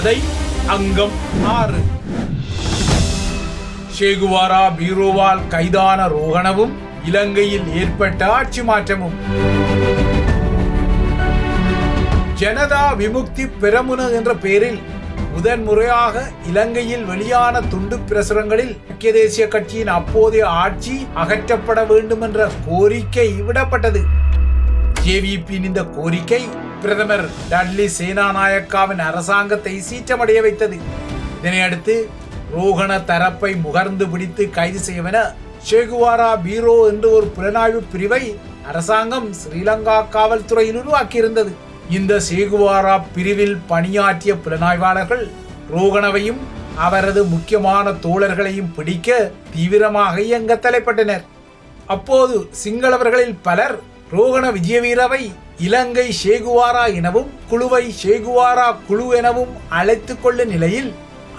கதை அங்கம் ஆறு. ஷேகுவாரா பீரோவால் கைதான ரோகணவும் இலங்கையில் ஏற்பட்ட ஆட்சி மாற்றமும். ஜனதா விமுக்தி பெரமுன என்ற பெயரில் முதன் முறையாக இலங்கையில் வெளியான துண்டு பிரசுரங்களில் ஐக்கிய தேசிய கட்சியின் அப்போதைய ஆட்சி அகற்றப்பட வேண்டும் என்ற கோரிக்கை விடப்பட்டது. ஜேவிபியின் இந்த கோரிக்கை பிரதமர் டட்லி சேனாநாயக்காவின் அரசாங்கத்தை சீற்றமடைய வைத்தது. இதனையடுத்து ரோகண தரப்பை முகர்ந்து பிடித்து கைது செய்வன ஷேகுவாரா பீரோ என்று ஒரு புலனாய்வு பிரிவை அரசாங்கம் ஸ்ரீலங்கா காவல்துறையில் உருவாக்கியிருந்தது. இந்த சேகுவாரா பிரிவில் பணியாற்றிய புலனாய்வாளர்கள் ரோகணவையும் அவரது முக்கியமான தோழர்களையும் பிடிக்க தீவிரமாக இயங்க தலைப்பட்டனர். அப்போது சிங்களவர்களில் பலர் ரோகண விஜயவீரவை இலங்கை ஷேகுவாரா எனவும் குழுவை ஷேகுவாரா குழு எனவும் அழைத்து கொள்ள நிலையில்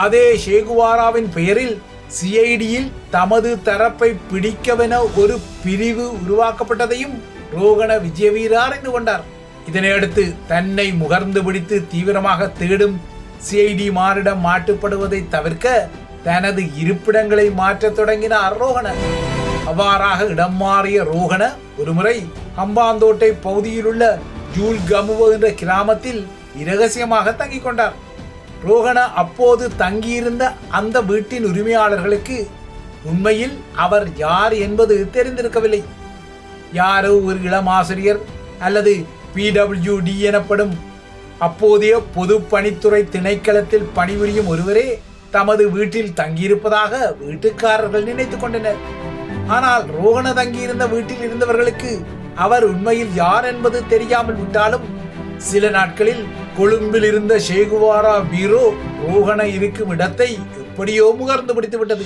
அதே ஷேகுவாராவின் பெயரில் சிஐடியில் தமது தரப்பை பிடிக்கவென ஒரு பிரிவு உருவாக்கப்பட்டதையும் ரோகண விஜயவீர அறிந்து கொண்டார். இதனையடுத்து தன்னை முகர்ந்து பிடித்து தீவிரமாக தேடும் சிஐடி மாரிடம் மாட்டுப்படுவதை தவிர்க்க தனது இருப்பிடங்களை மாற்றத் தொடங்கினார் ரோகணன். அவ்வாறாக இடம் மாறிய ரோகண ஒருமுறை ஹம்பாந்தோட்டை பகுதியிலுள்ள ஜூல் கமுவோ என்ற கிராமத்தில் இரகசியமாக தங்கிக் கொண்டார். ரோகண அப்போது தங்கியிருந்த அந்த வீட்டின் உரிமையாளர்களுக்கு உண்மையில் அவர் யார் என்பது தெரிந்திருக்கவில்லை. யாரோ ஒரு இளம் ஆசிரியர் அல்லது பிடபிள்யூடி எனப்படும் அப்போதைய பொது பணித்துறை திணைக்களத்தில் பணிபுரியும் ஒருவரே தமது வீட்டில் தங்கியிருப்பதாக வீட்டுக்காரர்கள் நினைத்துக் கொண்டனர். ஆனால் ரோகண தங்கியிருந்த வீட்டில் இருந்தவர்களுக்கு அவர் உண்மையில் யார் என்பது தெரியாமல் விட்டாலும் சில நாட்களில் கொழும்பில் இருந்த ஷேகுவாரா பீரோ ரோகண இருக்கும் இடத்தை எப்படியோ முகர்ந்து பிடித்து விட்டது.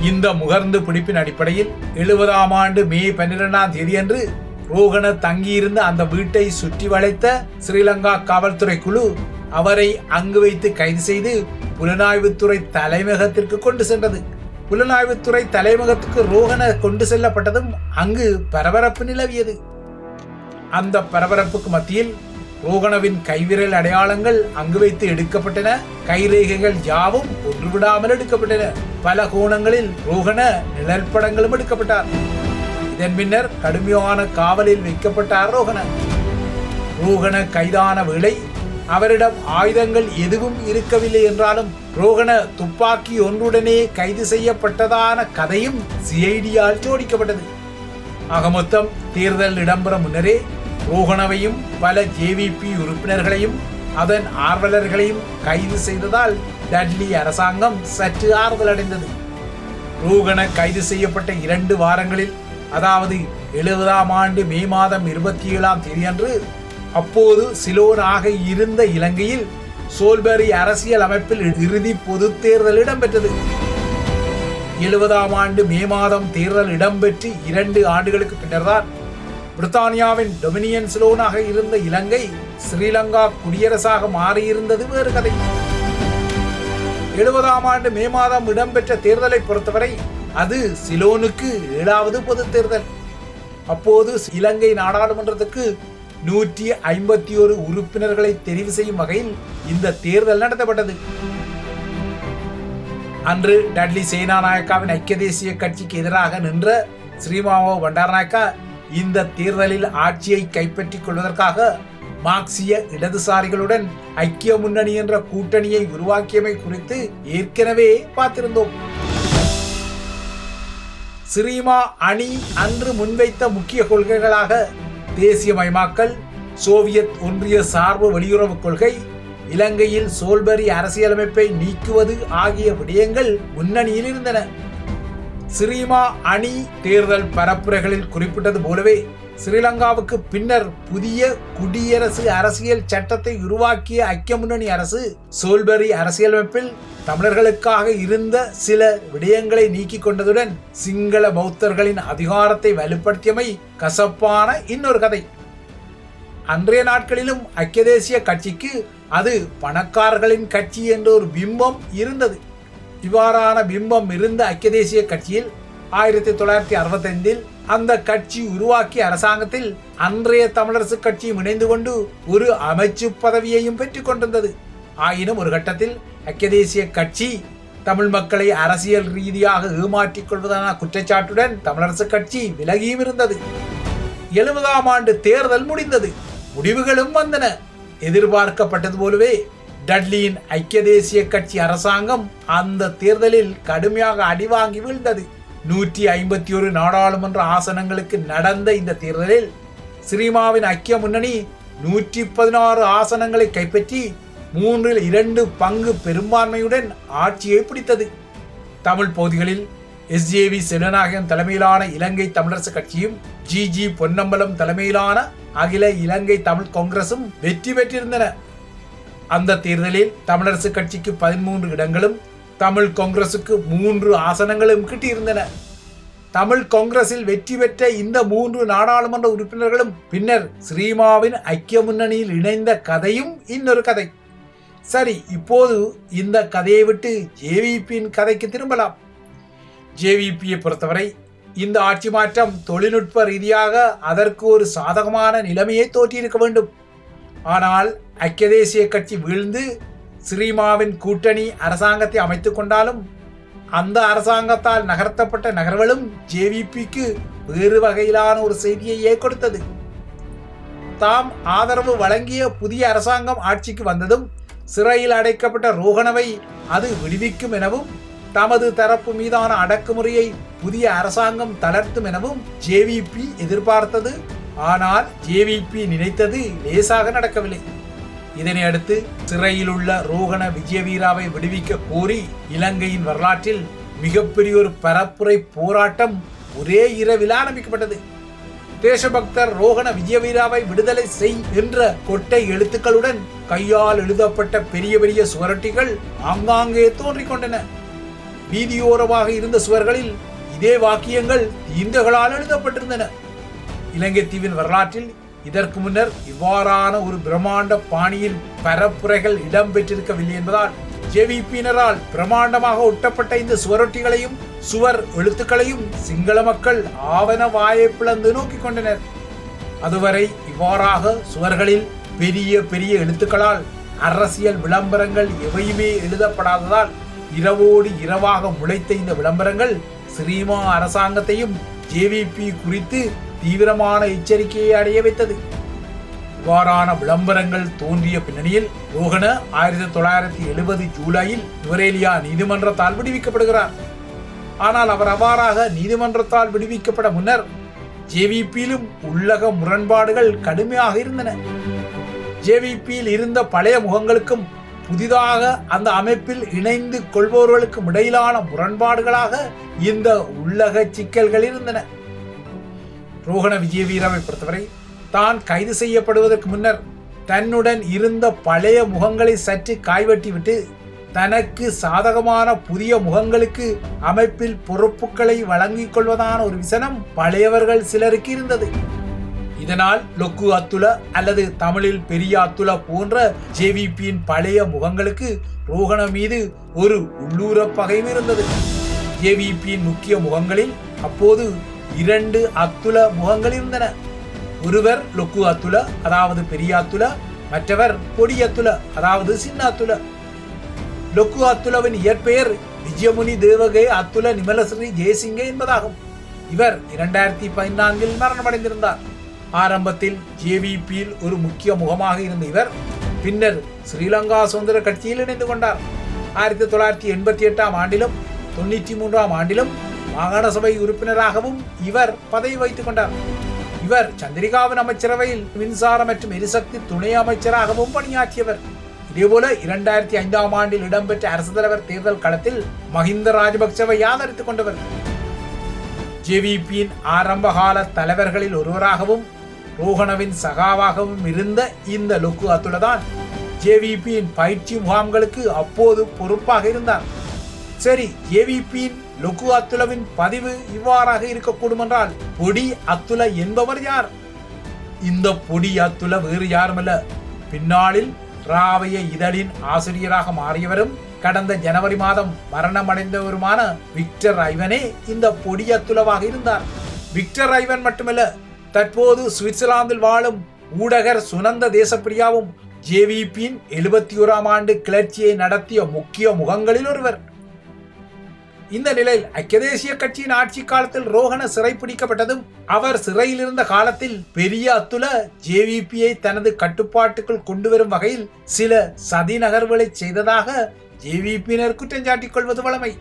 இந்த முகர்ந்து பிடிப்பின் அடிப்படையில் எழுபதாம் ஆண்டு மே பன்னிரெண்டாம் தேதியன்று ரோகண தங்கியிருந்த அந்த வீட்டை சுற்றி வளைத்த ஸ்ரீலங்கா காவல்துறை குழு அவரை அங்கு வைத்து கைது செய்து புலனாய்வுத்துறை தலைமையகத்திற்கு கொண்டு சென்றது. புலனாய்வுத்துறை தலைமையகத்துக்கு ரோகண கொண்டு செல்லப்பட்டதும் அங்கு பரபரப்பு நிலவியது. அந்த பரபரப்புக்கு மத்தியில் ரோகணவின் கைவிரல் அடையாளங்கள் அங்கு வைத்து எடுக்கப்பட்டன. கைரேகைகள் யாவும் ஒன்று விடாமல் எடுக்கப்பட்டன. பல கோணங்களில் ரோகண நிழல் படங்களும் எடுக்கப்பட்டார். இதன் பின்னர் கடுமையான காவலில் வைக்கப்பட்டார் ரோகண ரோகண கைதான வேளை அவரிடம் ஆயுதங்கள் எதுவும் இருக்கவில்லை என்றாலும் ரோகண துப்பாக்கி ஒன்றுடனே கைது செய்யப்பட்டதான கதையும் சிஐடியால் ஜோடிக்கப்பட்டது. ஆக மொத்தம் தேர்தல் இடம்பெற முன்னரே ரோகணவையும் பல ஜேவிபி உறுப்பினர்களையும் அதன் ஆர்வலர்களையும் கைது செய்ததால் டட்லி அரசாங்கம் சற்று ஆறுதல் அடைந்தது ரூகண கைது செய்யப்பட்ட இரண்டு வாரங்களில் அதாவது எழுபதாம் ஆண்டு மே மாதம் இருபத்தி ஏழாம் தேதியன்று அப்போது சிலோனாக இருந்த இலங்கையில் சோல்பரி அரசியல் அமைப்பில் இறுதி பொது தேர்தல் இடம்பெற்றது. எழுபதாம் ஆண்டு மே மாதம் தேர்தல் இடம்பெற்று இரண்டு ஆண்டுகளுக்கு பின்னர்தான் பிரித்தானியாவின் டொமினியன் சிலோனாக இருந்த இலங்கை ஸ்ரீலங்கா குடியரசாக மாறியிருந்தது வேறு கதை. எழுபதாம் ஆண்டு மே மாதம் இடம்பெற்ற தேர்தலை பொறுத்தவரை அது சிலோனுக்கு ஏழாவது பொது தேர்தல். அப்போது இலங்கை நாடாளுமன்றத்துக்கு நூற்றி ஐம்பத்தி ஒரு உறுப்பினர்களை தெரிவு செய்யும் வகையில் இந்த தேர்தல் நடத்தப்பட்டது. அன்று டட்லி சேனாநாயக்காவின் ஐக்கிய தேசிய கட்சிக்கு எதிராக நின்ற ஸ்ரீமாவோ பண்டாரநாயக்கா இந்த தேர்தலில் ஆட்சியை கைப்பற்றிக் கொள்வதற்காக மார்க்சிய இடதுசாரிகளுடன் ஐக்கிய முன்னணி என்ற கூட்டணியை உருவாக்கியமை குறித்து ஏற்கனவே பார்த்திருந்தோம். ஸ்ரீமா அணி அன்று முன்வைத்த முக்கிய கொள்கைகளாக தேசியமயமாக்கல் சோவியத் ஒன்றிய சார்பு வெளியுறவு கொள்கை இலங்கையில் சோல்பரி அரசியலமைப்பை நீக்குவது ஆகிய விடயங்கள் முன்னணியில் இருந்தன. சிறீமா அணி தேர்தல் பரப்புரைகளில் குறிப்பிட்டது போலவே ஸ்ரீலங்காவுக்கு பின்னர் புதிய குடியரசு அரசியல் சட்டத்தை உருவாக்கிய ஐக்கிய முன்னணி அரசு சோல்பரி அரசியலமைப்பில் தமிழர்களுக்காக இருந்த சில விடயங்களை நீக்கிக் கொண்டதுடன் சிங்கள பௌத்தர்களின் அதிகாரத்தை வலுப்படுத்தியமை கசப்பான இன்னொரு கதை. அன்றைய நாட்களிலும் ஐக்கிய தேசிய கட்சிக்கு அது பணக்காரர்களின் கட்சி என்ற ஒரு பிம்பம் இருந்தது. இவ்வாறான பிம்பம் இருந்த ஐக்கிய தேசிய கட்சியில் ஆயிரத்தி தொள்ளாயிரத்தி அறுபத்தைந்தில் அந்த கட்சி உருவாக்கிய அரசாங்கத்தில் அன்றைய தமிழரசு கட்சியும் இணைந்து கொண்டு ஒரு அமைச்சு பதவியையும் பெற்றுக் கொண்டிருந்தது. ஆயினும் ஒரு கட்டத்தில் ஐக்கிய தேசிய கட்சி தமிழ் மக்களை அரசியல் ரீதியாக ஏமாற்றிக் கொள்வதான குற்றச்சாட்டுடன் தமிழரசு கட்சி விலகியும் இருந்தது. எழுபதாம் ஆண்டு தேர்தல் முடிந்தது. முடிவுகளும் வந்தன. எதிர்பார்க்கப்பட்டது போலவே டட்லியின் ஐக்கிய தேசிய கட்சி அரசாங்கம் அந்த தேர்தலில் கடுமையாக அடிவாங்கி வீழ்ந்தது. நூற்றி ஐம்பத்தி ஒரு நாடாளுமன்ற ஆசனங்களுக்கு நடந்த இந்த தேர்தலில் ஸ்ரீமாவின் ஐக்கிய முன்னணி நூற்றி பதினாறு ஆசனங்களை கைப்பற்றி மூன்றில் இரண்டு பங்கு பெரும்பான்மையுடன் ஆட்சியை பிடித்தது. தமிழ் பகுதிகளில் எஸ்ஜேவி செனநாயகன் தலைமையிலான இலங்கை தமிழரசு கட்சியும் ஜி ஜி பொன்னம்பலம் தலைமையிலான அகில இலங்கை தமிழ் காங்கிரசும் வெற்றி பெற்றிருந்தன. அந்த தேர்தலில் தமிழரசு கட்சிக்கு பதிமூன்று இடங்களும் தமிழ் காங்கிரசுக்கு மூன்று ஆசனங்களும் கிட்டியிருந்தன. தமிழ் காங்கிரஸில் வெற்றி பெற்ற இந்த மூன்று நாடாளுமன்ற உறுப்பினர்களும் பின்னர் ஸ்ரீமாவின் ஐக்கிய முன்னணியில் இணைந்த கதையும் இன்னொரு கதை. சரி இப்போது இந்த கதையை விட்டு ஜேவிபியின் கதைக்கு திரும்பலாம். ஜேவிபியை பொறுத்தவரை இந்த ஆட்சி மாற்றம் தொழில்நுட்ப ரீதியாக அதற்கு ஒரு சாதகமான நிலைமையை தோற்றியிருக்க வேண்டும். ஆனால் ஐக்கிய தேசிய கட்சி வீழ்ந்து ஸ்ரீமாவின் கூட்டணி அரசாங்கத்தை அமைத்துக் கொண்டாலும் அந்த அரசாங்கத்தால் நகர்த்தப்பட்ட நகர்வலும் ஜேவிபிக்கு வேறு வகையிலான ஒரு செய்தியையே கொடுத்தது தாம் ஆதரவு வழங்கிய புதிய அரசாங்கம் ஆட்சிக்கு வந்ததும் சிறையில் அடைக்கப்பட்ட ரோகணவை அது விடுவிக்கும் எனவும் தமது தரப்பு மீதான அடக்குமுறையை புதிய அரசாங்கம் தளர்த்தும் எனவும் ஜேவிபி எதிர்பார்த்தது. ஆனால் ஜேவிபி நினைத்தது லேசாக நடக்கவில்லை. இதனை அடுத்து சிறையில் உள்ள ரோகண விஜயவீராவை விடுவிக்க கோரி இலங்கையின் வரலாற்றில் மிகப்பெரிய ஒரு பரப்புரை போராட்டம் ஒரே இரவில் ஆரம்பிக்கப்பட்டது. தேசபக்தர் ரோகண விஜயவீராவை விடுதலை செய் என்ற கொட்டை எழுத்துக்களுடன் கையால் எழுதப்பட்ட பெரிய பெரிய சுவரட்டிகள் ஆங்காங்கே தோன்றிக் கொண்டன. வீதியோரமாக இருந்த சுவர்களில் இதே வாக்கியங்கள் இந்துகளால் எழுதப்பட்டிருந்தன. இலங்கை தீவின் வரலாற்றில் இதற்கு முன்னர் இவ்வாறான ஒரு பிரம்மாண்ட பாணியில் பரப்புரைகள் இடம்பெற்றிருக்கவில்லை என்பதால் ஜேவிபியினரால் பிரமாண்டமாக ஒட்டப்பட்ட இந்த சுவரொட்டிகளையும் சுவர் எழுத்துக்களையும் சிங்கள மக்கள் ஆவன வாயை பிளந்து நோக்கி கொண்டனர். அதுவரை இவ்வாறாக சுவர்களில் பெரிய பெரிய எழுத்துக்களால் அரசியல் விளம்பரங்கள் எவையுமே எழுதப்படாததால் இரவோடு இரவாக முளைத்த இந்த விளம்பரங்கள் ஸ்ரீமா அரசாங்கத்தையும் ஜேவிபி குறித்து தீவிரமான எச்சரிக்கையை அடைய வைத்தது. இவ்வாறான விளம்பரங்கள் தோன்றிய பின்னணியில் ரோகன ஆயிரத்தி தொள்ளாயிரத்தி எழுபது ஜூலையில் நுரேலியா நீதிமன்றத்தால் விடுவிக்கப்படுகிறார். ஆனால் அவர் அவ்வாறாக நீதிமன்றத்தால் விடுவிக்கப்பட முன்னர் ஜேவிபியிலும் உள்ளக முரண்பாடுகள் கடுமையாக இருந்தன. ஜேவிபியில் இருந்த பழைய முகங்களுக்கும் புதிதாக அந்த அமைப்பில் இணைந்து கொள்பவர்களுக்கும் இடையிலான முரண்பாடுகளாக இந்த உள்ளக சிக்கல்கள் இருந்தன. ரோஹண விஜயவீராவை பொறுத்தவரை தான் கைது செய்யப்படுவதற்கு முன்னர் தன்னுடன் இருந்த பழைய முகங்களை சற்று காய்வெட்டிவிட்டு தனக்கு சாதகமான புதிய முகங்களுக்கு அமைப்பில் பொறுப்புகளை வழங்கிக் கொள்வதான ஒரு விசனம் பழையவர்கள் சிலருக்கு இருந்தது. இதனால் லொக்கு அத்துல அல்லது தமிழில் பெரிய அத்துல போன்ற ஜேவிபியின் பழைய முகங்களுக்கு ரோகண மீது ஒரு உள்ளூர பகையும் இருந்தது. ஜேவிபியின் முக்கிய முகங்களில் அப்போது இரண்டு அத்துல முகங்கள் இருந்தன. ஒருவர் லொக்கு அத்துல அதாவது பெரிய அத்துல மற்றவர் பொடி அத்துல அதாவது சின்ன அத்துல லொக்கு அத்துலவின் இயற்பெயர் விஜயமுனி தேவகே அத்துல நிமலஸ்ரீ ஜெயசிங்க என்பதாகும். இவர் இரண்டாயிரத்தி பதினான்கில் மரணமடைந்திருந்தார். ஆரம்பத்தில் ஜேவிபியில் ஒரு முக்கிய முகமாக இருந்த இவர் பின்னர் ஸ்ரீலங்கா சுதந்திர கட்சியில் இணைந்து கொண்டார். ஆயிரத்தி தொள்ளாயிரத்தி எண்பத்தி எட்டாம் ஆண்டிலும் தொண்ணூற்றி மூன்றாம் ஆண்டிலும் மாகாண சபை உறுப்பினராகவும் இவர் பதவி வைத்துக் கொண்டார். இவர் சந்திரிகாவின் அமைச்சரவையில் மின்சாரம் மற்றும் எரிசக்தி துணை அமைச்சராகவும் பணியாற்றியவர். இதேபோல இரண்டாயிரத்தி ஐந்தாம் ஆண்டில் இடம்பெற்ற அரசு தலைவர் தேர்தல் களத்தில் மஹிந்த ராஜபக்சவை ஆதரித்துக் கொண்டவர். ஜேவிபியின் ஆரம்பகால தலைவர்களில் ஒருவராகவும் ரோஹணவின் சகாவாகவும் இருந்த இந்த லுக்கு அத்துலதான் ஜேவிபியின் பயிற்சி முகாம்களுக்கு அப்போது பொறுப்பாக இருந்தார். சரி ஜேவிபியின் லுக்கு அத்துலவின் பதிவு இவ்வாறாக இருக்கக்கூடும் என்றால் பொடி அத்துல என்பவர் யார்? இந்த பொடி அத்துல வேறு யாருமல்ல. பின்னாளில் ராவைய இதழின் ஆசிரியராக மாறியவரும் கடந்த ஜனவரி மாதம் மரணமடைந்தவருமான விக்டர் ஐவனே இந்த பொடி அத்துலவாக இருந்தார். விக்டர் ஐவன் மட்டுமல்ல தற்போது சுவிட்சர்லாந்தில் வாழும் ஊடகர் சுனந்த தேசப்பிரியாவும் ஜேவிபியின் எழுபத்தி ஓராம் ஆண்டு கிளர்ச்சியை நடத்திய முக்கிய முகங்களில் ஒருவர். இந்த நிலையில் ஐக்கிய தேசிய கட்சியின் ஆட்சி காலத்தில் ரோஹன சிறைப்பிடிக்கப்பட்டதும் அவர் சிறையில் இருந்த காலத்தில் பெரிய அத்துல ஜேவிபியை தனது கட்டுப்பாட்டுக்குள் கொண்டு வரும் வகையில் சில சதி நகர்வுகளை செய்ததாக ஜேவிபியினர் குற்றம் சாட்டிக் கொள்வது வழமை.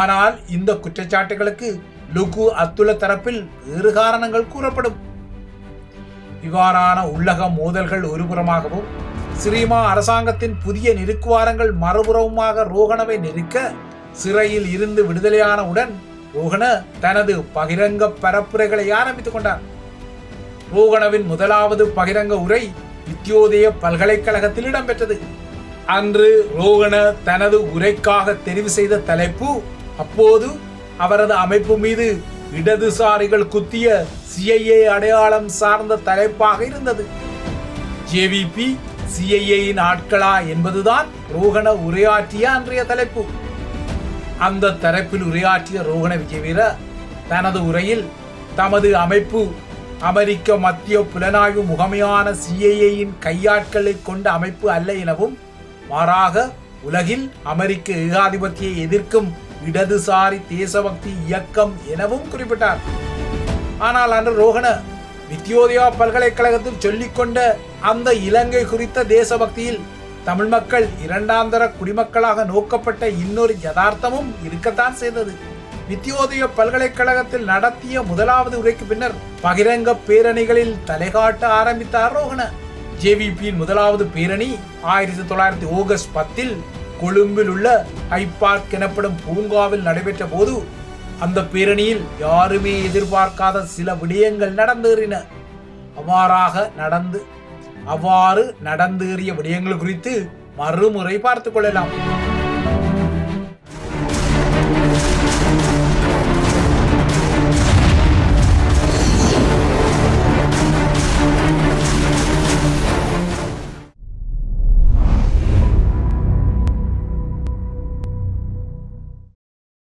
ஆனால் இந்த குற்றச்சாட்டுகளுக்கு லுகு அத்துல தரப்பில் வேறு காரணங்கள் கூறப்படும். இவ்வாறான உள்ளக மோதல்கள் ஒருபுறமாகவும் சிரீமா அரசாங்கத்தின் புதிய நெருக்குவாரங்கள் மறுபுறவுமாக ரோகணவை நெருக்க சிறையில் இருந்து விடுதலையானவுடன் ரோகண தனது பகிரங்க பரப்புரைகளை ஆரம்பித்துக் கொண்டார். ரோகணவின் முதலாவது பகிரங்க உரை வித்யோதய பல்கலைக்கழகத்தில் இடம்பெற்றது. அன்று ரோகண தனது உரைக்காக தெரிவு செய்த தலைப்பு அப்போது அவரது அமைப்பு மீது இடதுசாரிகள் குத்திய சிஐஏ அடையாளம் சார்ந்த தலைப்பாக இருந்தது. ஜேவிபி சிஐஏயின் ஆட்களா என்பதுதான் ரோகண உரையாற்றிய அன்றைய தலைப்பு. அந்த தரப்பில் உரையாற்றிய ரோகண விஜயவீர தனது உரையில் தமது அமைப்பு அமெரிக்க மத்திய புலனாய்வு முகமையான சிஐஏயின் கையாட்களை கொண்ட அமைப்பு அல்ல எனவும் மாறாக உலகில் அமெரிக்க ஏகாதிபத்தியை எதிர்க்கும் இடதுசாரி தேசபக்தி இயக்கம் எனவும் குறிப்பிட்டார். ஆனால் அன்று ரோகண வித்யோதயா பல்கலைக்கழகத்தில் சொல்லிக்கொண்ட அந்த இலங்கை குறித்த தேசபக்தியில் தமிழ் மக்கள் இரண்டாந்தர குடிமக்களாக நோக்கப்பட்ட இன்னொரு யதார்த்தமும் இருக்கத்தான் செய்தது. நித்தியோதய பல்கலைக்கழகத்தில் நடத்திய முதலாவது உரைக்கு பின்னர் பகிரங்க பேரணிகளில் தலைகாட்ட ஆரம்பித்தார் ரோகண. ஜேவிபியின் முதலாவது பேரணி ஆயிரத்தி தொள்ளாயிரத்தி ஆகஸ்ட் பத்தில் கொழும்பில் உள்ள ஹைபார்க் எனப்படும் பூங்காவில் நடைபெற்ற போது அந்த பேரணியில் யாருமே எதிர்பார்க்காத சில விடயங்கள் நடந்தேறின. அவ்வாறாக நடந்து அவ்வாறு நடந்தேறிய விடயங்கள் குறித்து மறுமுறை பார்த்துக் கொள்ளலாம்.